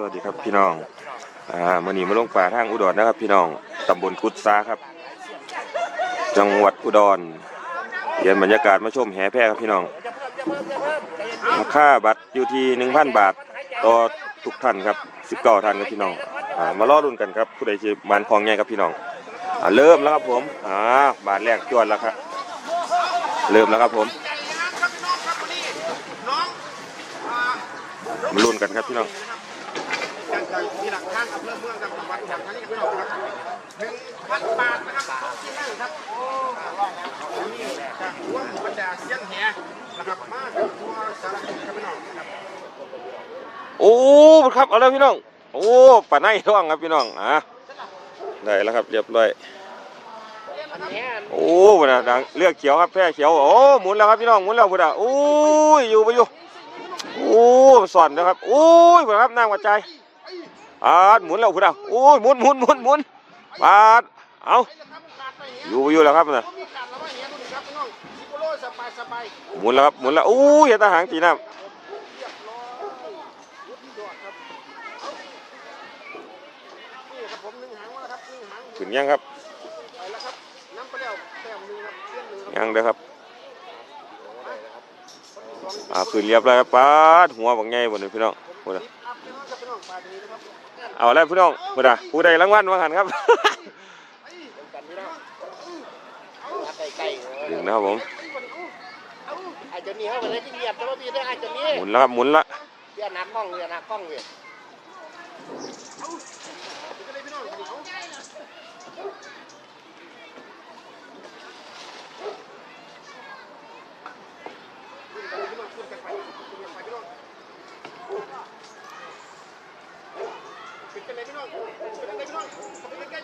สวัสดีครับพี่น้อง อ่ามื่อนี้มาลงป่าทางอุดรนะครับ พี่น้อง ตำบลกุดซาครับ จังหวัดอุดรเย็นบรรยากาศมาชมแห่แพร่ครับพี่น้อง ราคาบัตรอยู่ที่หนึ่งพันบาท ต่อทุกท่านครับสิบเก้าท่านครับพี่น้อง อ่า มารอรุ่นกันครับ ผู้ใดจะบานคลองใหญ่ครับพี่น้อง อ่า เริ่มแล้วครับผม อ่า บาทแรกจวนแล้วครับ เริ่มแล้วครับผมมาลุ้นกันครับพี่น้อง จากจากมีหลักทางกับเรื่องเมืองจังหวัดอย่างนี้ก็ไม่หรอกครับหนึ่งพันบาทนะครับที่นั่งครับโอ้นี่จากหัวบรรดาเสียงแห่นะครับมาจากตัวสารพัดครับพี่น้องครับโอ้ครับเอาแล้วพี่น้อง โอ้ป่าในร่องครับพี่น้องอะได้แล้วครับเรียบร้อยโอ้พุ่นะดังเลือกเขียวครับแพร่เขียวโอ้หมุนแล้วครับพี่น้องหมุนแล้วพุ่นอะโอ้ยอยู่ไปอยู่โอ้สอนนะครับโอ้ยพุ่นครับน้ำกระจายอ่าหมุนแล้วพุ่นอะโอ้ยหมุนหมุนหมุนหมุนปาดเอาอยู่ไปอยู่แล้วครับนะมีการระบายแห่ดูนี่ยหมุนแล้วครับหมุนแล้วโอ้ยเห็นทหารตีน้เรียบร้อยยุดยอดครับนี่ครับผมหนึ่งหาหางำขึ้นยังครับไปแล้วครับน้ำไปแล้วแต้มหนึ่งครับเส้นหนึ่งครับยังเด้อครับอ่าขึ้นเรียบร้อยครับปาดหัวบักใหญ่บนนี้พี่น้องพุ่นน่ะอัพพี่น้องครับพี่น้องปลาดีนะ เอาแล้วพี่น้องพูดอะผู้ใดรางวัลมาหันครับดึงนะครับผมอาจจะมีเข้าไปเลยที่เหยียบแต่ว่าพี่ได้อาจจะมีหมุนแล้วครับหมุนละเรียนนักกล้องเรียนนักกล้องเว้ย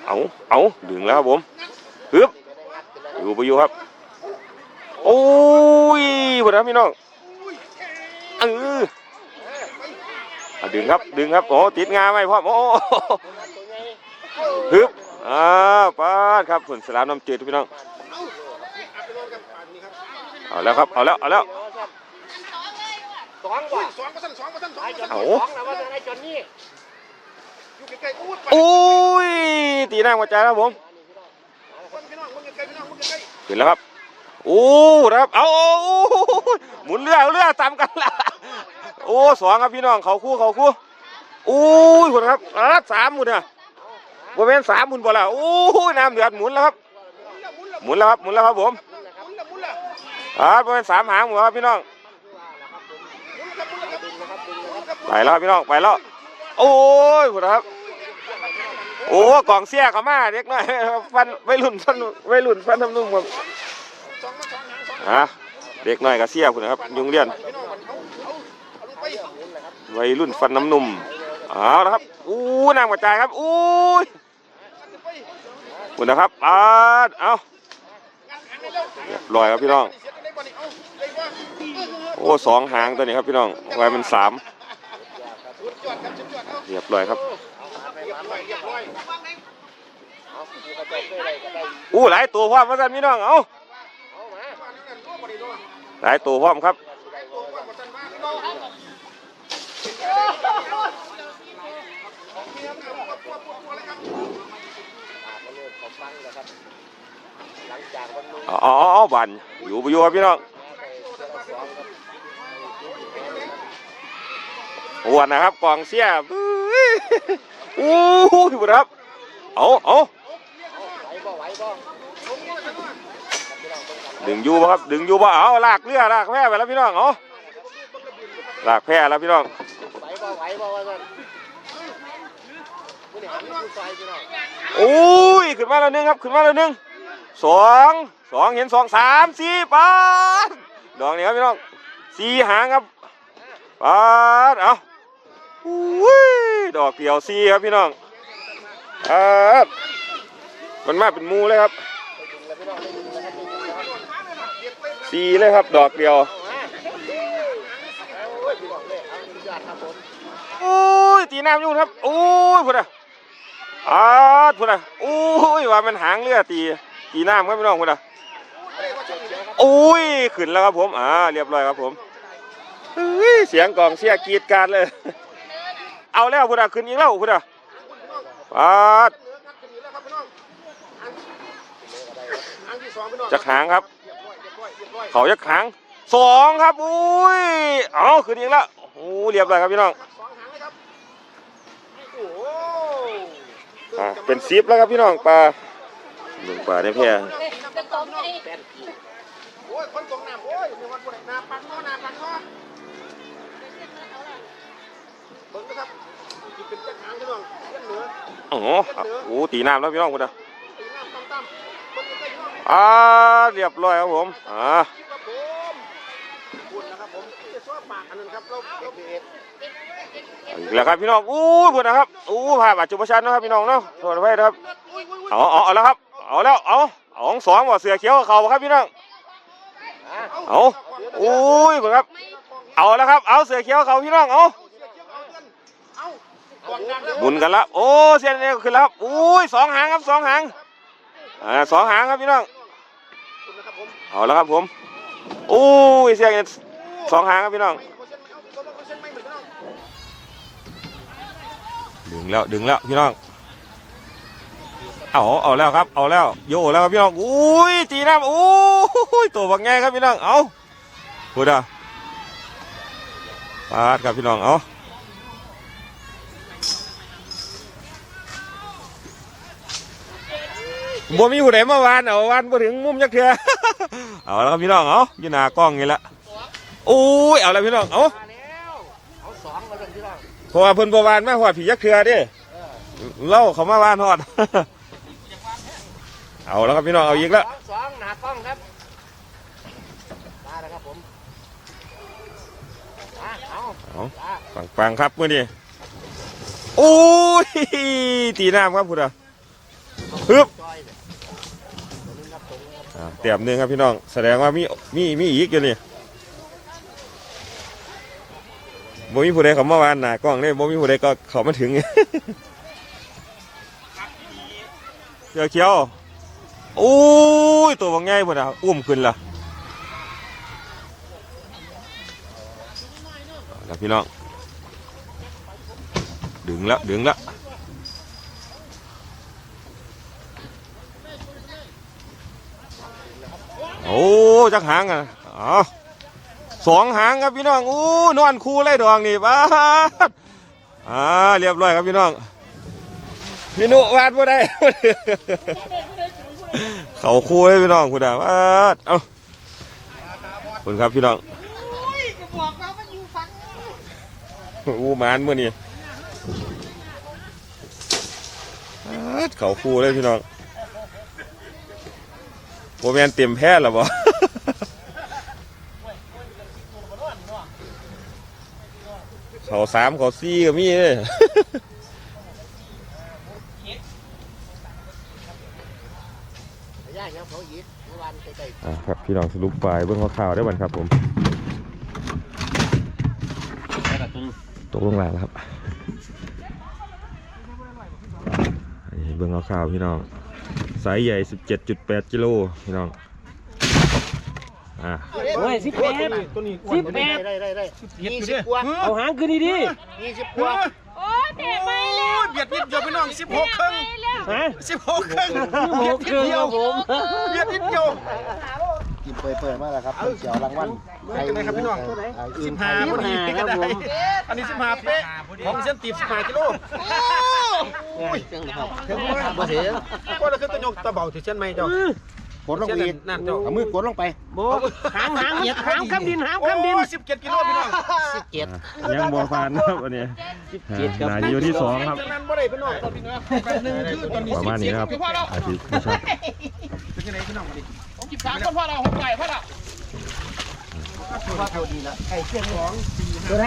เอาเอาดึงแล้วครับผมฮึบอยู่ไปอยู่ครับ โอ้ยพุ่นนะพี่น้องเอออะดึงครับดึงครับโอ้ติดงาไหมพ่อมโอ้ตัวใหญ่ฮึบอ่าปาดครับผลสลามน้ำจืดพี่น้องเอาแล้วครับเอาแล้วเอาแล้วสองกว่าสองเปอร์เซ็นต์สองเปอร์เซ็นต์สองไอ้จนเอาสองนะว่าไอ้จนนี่ อยู่ใกล้ๆอู้ไปโอ้ยตีหน้ากระจายครับผมพี่น้องมึงใกล้ๆพี่น้องมึงใกล้ขึ้นแล้วครับโอ้นะครับเอาเอาหมุนเรือเรือตามกันละโอ้สองครับพี่น้องเขาคู่เขาคู่โอ้ยคนครับอ่าสามหมุนอะบริเวณสามหมุนบ่ละโอ้ยน้ำเดือดหมุนแล้วครับหมุนแล้วครับหมุนแล้วครับผมๆมุนละมุนละอ่าบริเวณสามหางหมุนครับพี่น้องมุนละมุนละครับดึงนะครับดึงนะครับไปแล้วครับพี่น้องไปแล้ว โอ้ยคนครับ โอ้กล่องเสียเขามาเด็กน้อยฟันไม่รุ่นฟันไม่รุ่นฟันทำนุ่มครับอะเด็กน้อยก็เสียคุณนะครับ ยุงเรียนไวัยรุ่นฟันน้ำนุ่มเอาละครับอู้น้ำกระจายครับอู้ยคุณนะครับปาเอาลอยครับพี่น้อง โอ้สองหางตัวนี้ครับพี่น้องไว้มันสาม เอาเรียบร้อยครับเรียบร้อยเรียบร้อยเอาดูกระจกด้วยอะไรก็ได้อู้หลายตัวพร้อมมาสั่นพี่น้องเอาเอามาว่านั่นน่ะตัวบ่ได้เนาะหลายตัวพร้อมครับตัวว่าบ่ทันมาพี่น้องของเมียมันเอาตัวตัวตัวเลยครับก็เริ่มขอฟังนะครับหลังจากวันนู้นเอาเอาเอาเอาบันอยู่ไปอยู่ครับพี่น้อง ไปเจอสองครับ อ้วนนะครับกองเสียอู้หูดูครับเอาเอาดึงยูบ่ครับดึงยูบ่เอาลากเรือลากแพไปแล้วพี่น้องเอาลากแพแล้วพี่น้ององโอ้ยขึ้นมาแล้วนึงครับขึ้นมาแล้วนึงสองสองเห็นสองสามสี่ปาดดอกนี้ครับพี่น้องสี่หางครับปาดเอา อุ้ยดอกเดียวสี่ครับพี่น้องครับมันมาเป็นมูเลยครับดึงแล้วพี่น้องดึงแล้วครับดึงแล้วครับสี่เลยครับ ดอกเดียวเอามาโอ้ยพี่น้องเลยเอาสุดยอดครับผมโอ้ยตีน้ำอยู่ครับโอ้ยพุ่นอะอาพุ่นอะโอ้ยว่ามันหางเรือตีตีน้ำครับพี่น้องพุ่นอะโอ้ยขึ้นแล้วครับผมอ่าเรียบร้อยครับผมเสียงกองเชียกีดการเลย เอาแล้วพุ่นอะขึ้นอีกแล้วพุ่นอะปาดเหนือครับขึ้นอีกแล้วครับพี่น้องอันอันที่สองพี่น้องจะหางครับเรียบร้อยเรียบร้อยเรียบร้อยเขาจะหางสองครับอุ้ยเอาขึ้นอีกแล้วโอ้เรียบร้อยครับพี่น้องสองหางเลยครับโอ้โหอะเป็นซิปแล้วครับพี่น้องปลาหนึ่งปลาได้เพียจะตกไหมโอ้ยคนตกน้ำโอ้ยในวันบุรีนาปันง้อนาปันง้อเบิ่งนะครับกินเป็นเจ้าหางพี่น้อง เส้นเหนืออ๋อครับโอ้ตีน้ำแล้วพี่น้องคุณนะตีน้ำตั้มๆเบิ่งใกล้ๆพี่น้องอ่าเรียบร้อยครับผมอ่าครับผมคุณนะครับผมจะช่วยปากอันนั้นครับเราเราเบ็ดอีกแล้วครับพี่น้องอู้พุ่นนะครับอู้ภาพอาจจุบชันนะครับพี่น้องเนาะโทษไว้นะครับอุ้ยอุ้ยอุ้ยเอาเอาเอาแล้วครับเอาแล้วเอาเอาของสองบ่เสือเขียวกับเขาบ่ครับพี่น้องเอาอุ้ยพุ่นครับ เอาแล้วครับ เอาเสือเขียวกับเขาพี่น้องเอาเอากองดังแล้ว หมุนกันแล้วโอ้เส้นนี้ขึ้นแล้วครับอุ้ยสองหางครับสองหางอ่าสองหางครับพี่น้องเอาแล้วครับผมอุ้ยเสียงนี่สองหางครับพี่น้องดึงแล้วดึงแล้วพี่น้องเอาเอาแล้วครับเอาแล้วโยแล้วครับพี่น้องอุ้ยตีน้ำอุ้ยตัวบักแง่ครับพี่น้องเอาพูดอะปาดครับพี่น้องเอา บ่มีผู้ใดมาวานเอาวานบ่ถึงมุมจักเทื่อเอาแล้วครับพี่น้องเอาอยู่หน้ากล้องนี่ละอุ้ยเอาแล้วพี่น้องเอามาแล้วเอาสองมาเลยพี่น้องเพราะว่าเพิ่นบ่วานมาหอดผียักษ์เทือเดิเล่าเขามาวานหอด เอาแล้วครับพี่น้องเอาอีกแล้วสองสองหนากล้องครับมาแล้วครับผมมาเอาเอามาปังปังๆครับมื้อนี้โอ้ยตีน้ำครับพุทธะฮึบ อ่าเตรียมหนึงครับพี่น้อง แสดงว่ามีมีมีอีกอยู่นี่บ่มีผู้ใดเขามาวานหนากล้องเลยบ่มีผู้ใดก็เขามาถึง เขียวเขียวโอ้ยตัวบางใหญ่พุ่นอะอุ้มขึ้นละแล้วพี่น้อง ดึงล้วดึงล้ว อ้จักหางอะเอสองหางครับพี่น้องอู้นอนคู่เลยดองนี่บ้าอ่าเรียบร้อยครับพี่น้องพี่นุวาดบ่ได้เขาคู่เลยพี่น้องคุณดาวาดเอ้าคุณครับพี่น้องอู้มานเมื่อนี้เขาคู่เลยพี่น้อง โมแมนเต็มแพ้หรอบ่เขาสามเขาสี่ก็มีเลยครับเขาอีกเมื่อวานใกล้อ่าครับพี่น้องสรุปไปเบื้องข่าวได้บันครับผมตกลงแล้วครับเบื้องข่าวพี่น้อง สายใหญ่ 17.8กิโลพี่น้องอ่าๆโอ้ยสิบแปดตัวนี้สิบแปดได้ได้ได้ยี่สิบกว่าเอาหางขึ้นดีดียี่สิบกว่าโอ้เตะไปแล้วเบียดนิดเดียวพี่น้องสิบหกครึ่งฮะสิบหกครึ่งหกครึ่งครับผมเบียดนิดเดียว กินเปิดๆมาแล้วครับเสียวรางวัลเท่าไหร่ครับพี่น้องสิบห้าพอดีก็ได้อันนี้สิบห้าเป๊ะของเส้นตีบสิบห้ากิโลถึงบ่ถึงก็เลยขึ้นตัวยกตะเบาที่เช่นไม่เจ้ากดลงไปอีกนั่นเจ้าเอามือกดลงไปโบหางหางเหยียดหางข้ามดินหางโอ้ข้ามดินสิบเจ็ดกิโลพี่น้องสิบเจ็ดยังบัวฟานนะครับวันนี้สิบเจ็ดครับนายอยู่ที่สองครับจากนั้นบ่ได้พี่น้องตอนนี้นะแบบหนึ่งคือตอนนี้ประมาณนี้นะครับอาทิตย์นะครับเป็นยังไงพี่น้องมาดิ สิบสามคนพ่อเราหกไก่พ่อเราเท่าดีละไก่เชียงของตัวไหน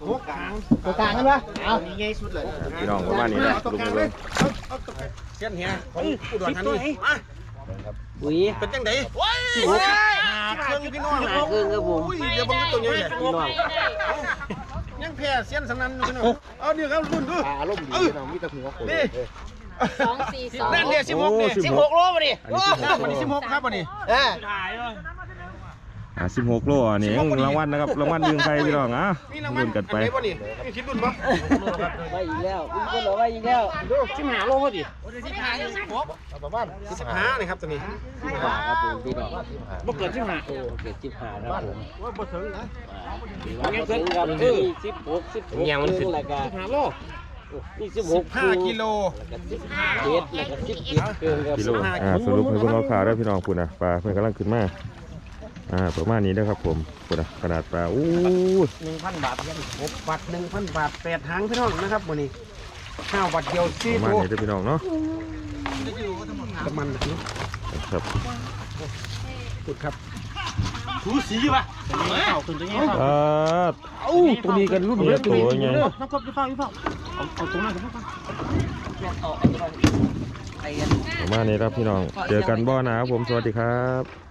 โอ้กลางตัวกลางกันปะเอานี่ใหญ่สุดเลยพี่น้องประมาณนี้นะเอาตรงลุงกลางเลเลยยเอาเอาตรงกลางเส้นเฮียของอุดรธานีมาอุ้ยเป็นจังไดสิบหกหาเครื่องพี่น้องหาเครื่องครับผมอุ้ยเดี๋ยวบังตัวใหญ่พี่น้องยังแพ้เสียนสนั่นพี่น้องเอาเดี๋ยวครับรุ่นดูอารมณ์ดีน้องมีแต่หัวโขนนี่ สองสี่สองนั่นเนี่ยสิบหกเนี่ยโอ้สิบหกโลมาดิอันนี้สิบหกวันนี้สิบหกครับวันนี้เอออ่าสิบหกโลอะนี่ยังรางวัลนะครับรางวัลดึงใครพี่น้องอะมีรางวัลลุ้นกันไปอัไหบ่นี่มีคิดรุ่นปะไว้อีกแล้วมีคนบอกไว้อีกแล้วสิบห้าโลพอดีประมาณสิบห้านี่ครับตัวนี้สิบห้าครับผมพี่น้องบ่เกิดสิบห้าโอ้เกิดสิบห้าครับผมว่าบ่ถึงนะว่าบ่ถึงครับมีสิบหกสิบหกครึ่งแล้วก็สิบห้าโล มีสิบหสิกบห้ากิโลแล้วก็สิบเจ็ดแล้วก็สิบเจ็ดครึ่งครับกิโลอ่าสรุปให้เพิ่งเอาข่าวได้พี่น้องคุณนะปลาเพิ่งกำลังขึ้นมาอ่าประมาณนี้นะครับผมคุณนะขนาดปลาอู้ยหนึ่งพันบาทยันหกบาทหนึ่งพันบาทแปดหางพี่น้องนะครับวันนี้ข้าวบาทเดียวปสี่ระมาณตัวนี้ได้อพี่น้องเนาะน้ำมันแบบนี้ครับสุดครับ ถูสีป่ะเข้าขึ้นตรงนี้อ่าเอ้าตัวนี้กันรุ่นเรียกตัวไงน้องกบจะฟังอยู่เปล่าเอาเอาตรงนั้นกันฟังเอาไอ้ตัวไอ้ประมาณนี้ครับพี่น้อง เจอกันบ่อหนาครับผม สวัสดีครับ